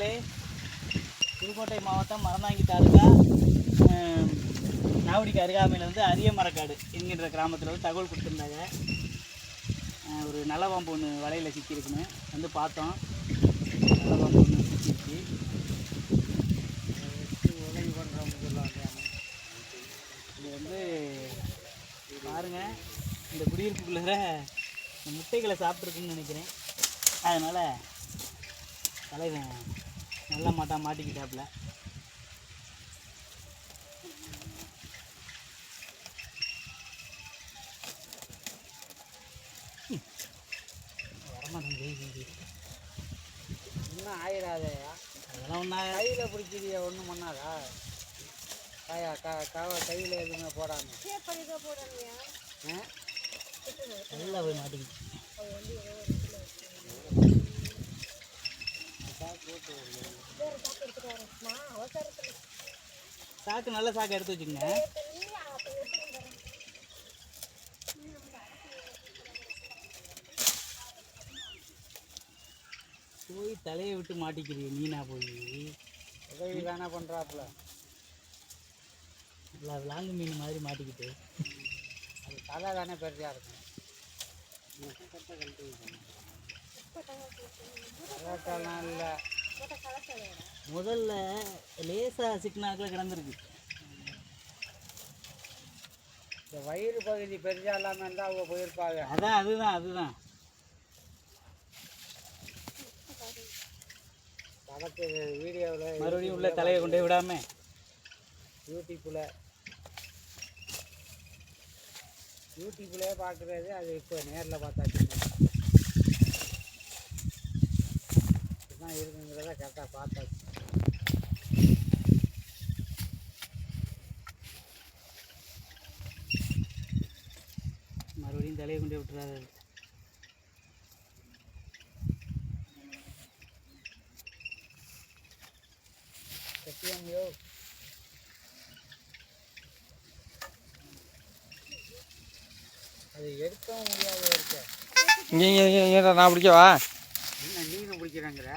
மக்களே புதுக்கோட்டை மாவட்டம் மறந்தாங்கி தாலுகா நாவடிக்கு அருகாமையில் வந்து அரிய மரக்காடு என்கின்ற கிராமத்தில் வந்து தகவல் கொடுத்துருந்தாங்க. ஒரு நல்ல பாம்பு ஒன்று வலையில் சிக்கியிருக்குன்னு வந்து பார்த்தோம். நல்ல பாம்பு ஒன்று சிக்கிருச்சு உதவி பண்ணுறவங்க இது வந்து பாருங்கள் இந்த குடியிருப்புக்குள்ளே இந்த முட்டைகளை சாப்பிட்ருக்குன்னு நினைக்கிறேன். அதனால் தலைவன் நல்ல மாட்டா மாட்டிக்கிட்டாப்புல. இன்னும் ஆயிடாதயா அதெல்லாம் கையில் பிடிச்சிடிய ஒன்றும் பண்ணாதா காயா க கவ கையில் எதுவுமே போடாம? நல்லா போய் மாட்டிக்கிச்சு சாக்கு நல்ல சாக்கு எடுத்து வச்சுக்கங்க. போய் தலையை விட்டு மாட்டிக்கிறீ நீனா போய்? உதவி தானே பண்ணுறாப்புல நல்லா விலாங்கு மீன் மாதிரி மாட்டிக்கிட்டு. அது தலை தானே பெருசாக இருக்கும். கலட்டெல்லாம் இல்லை முதல்ல லேசாக சிக்கனாக்கில் கிடந்திருக்கு. இந்த வயிறு பகுதி பெருசாக இல்லாமல் இருந்தால் அவங்க போயிருப்பாங்க. அதான் அதுதான் அதுதான். படத்து வீடியோவில் மறுபடியும் உள்ள தலையை கொண்டு விடாம. யூடியூப்பில் யூடியூப்லேயே பார்க்குறது அது இப்போ நேரில் பார்த்தாச்சு. இதுதான் இருக்குங்கிறத கரெக்டாக பார்த்தாச்சு. மறுபடியும் தலையை கொண்டு விட்டுறாரு சத்தியமையோ அது எடுக்கவும் முடியாத இருக்க இங்கே நான் பிடிக்கவா? என்ன நீனும் பிடிக்கிறாங்கிற?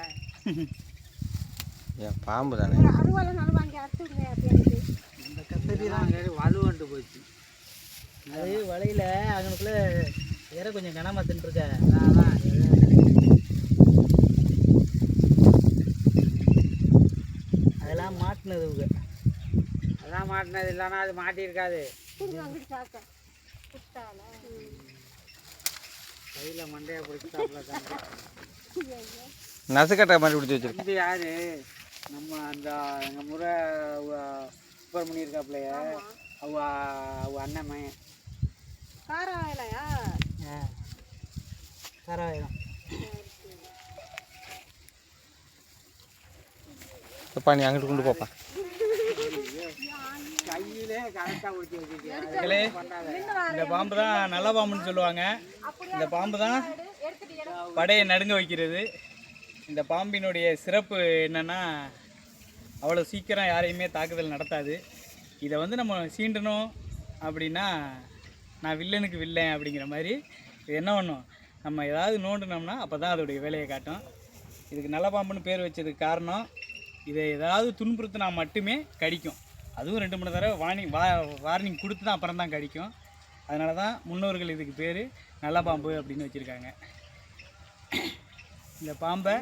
ஏன் பாம்பு தானே. இந்த கத்தரி தான் வலுவண்டு போச்சு. அது வலையில் அங்கனுக்குள்ள இற கொஞ்சம் கனமாக தின்றுருக்க அதான் அதெல்லாம் மாட்டினது இவங்க. அதான் மாட்டினது இல்லைன்னா அது மாட்டியிருக்காது. கையில் மண்டையை பிடிச்சாப்புல தாங்க நசுக்கட்டை மாதிரி பிடிச்சி வச்சிருக்கேன். இது யாரு? நம்ம அந்த எங்கள் முறை சுப்பிரமணி இருக்காப்புலைய அவ அவ அண்ணன் கரவாயிரம் எப்பா நீ அங்கிட்டு கொண்டு போப்பா. இந்த பாம்பு தான் நல்ல பாம்புன்னு சொல்லுவாங்க. இந்த பாம்பு தான் படையை நடுங்க வைக்கிறது. இந்த பாம்பினுடைய சிறப்பு என்னென்னா அவ்வளோ சீக்கிரம் யாரையுமே தாக்குதல் நடத்தாது. இதை வந்து நம்ம சீண்டணும் அப்படின்னா நான் வில்லனுக்கு வில்லன் அப்படிங்கிற மாதிரி இது என்ன பண்ணும்? நம்ம ஏதாவது நோண்டினோம்னா அப்போ தான் அதோடைய வேலையை காட்டும். இதுக்கு நல்ல பாம்புன்னு பேர் வச்சதுக்கு காரணம் இதை ஏதாவது துன்புறுத்தினா மட்டுமே கடிக்கும். அதுவும் ரெண்டு மூணு தடவை வார்னிங் வா வார்னிங் கொடுத்து தான் அப்புறம் தான் கடிக்கும். அதனால தான் முன்னோர்கள் இதுக்கு பேர் நல்ல பாம்பு அப்படின்னு வச்சுருக்காங்க. இந்த பாம்பை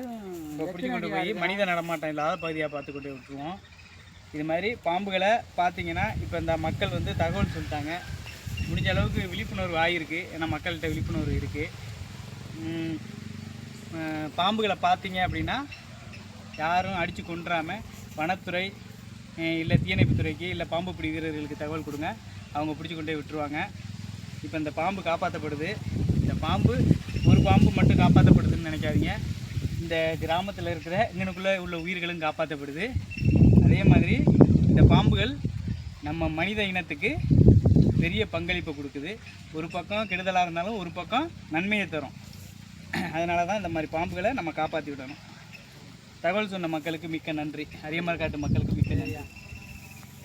பிடிச்சி கொண்டு போய் மனித நடமாட்டம் இல்லாத பகுதியாக பார்த்து கொண்டு விட்டுருவோம். இது மாதிரி பாம்புகளை பார்த்தீங்கன்னா இப்போ இந்த மக்கள் வந்து தகவல் சொல்லிட்டாங்க. முடிஞ்ச அளவுக்கு விழிப்புணர்வு ஆகிருக்கு ஏன்னா மக்கள்கிட்ட விழிப்புணர்வு இருக்குது பாம்புகளை பார்த்தீங்க அப்படின்னா யாரும் அடித்து கொன்றாம வனத்துறை இல்லை தீயணைப்புத்துறைக்கு இல்லை பாம்பு பிடி வீரர்களுக்கு தகவல் கொடுங்க. அவங்க பிடிச்சி கொண்டு விட்டுருவாங்க. இப்போ இந்த பாம்பு காப்பாற்றப்படுது இந்த பாம்பு ஒரு பாம்பு மட்டும் காப்பாற்றப்படுதுன்னு நினைக்காதீங்க. இந்த கிராமத்தில் இருக்கிற இங்கனுக்குள்ளே உள்ள உயிர்களும் காப்பாற்றப்படுது அதே மாதிரி இந்த பாம்புகள் நம்ம மனித இனத்துக்கு பெரிய பங்களிப்பை கொடுக்குது. ஒரு பக்கம் கெடுதலாக இருந்தாலும் ஒரு பக்கம் நன்மையை தரும். அதனால தான் இந்த மாதிரி பாம்புகளை நம்ம காப்பாற்றி விடணும். தகவல் சொன்ன மக்களுக்கு மிக்க நன்றி. அரியமர்காட்டு மக்களுக்கு மிக்க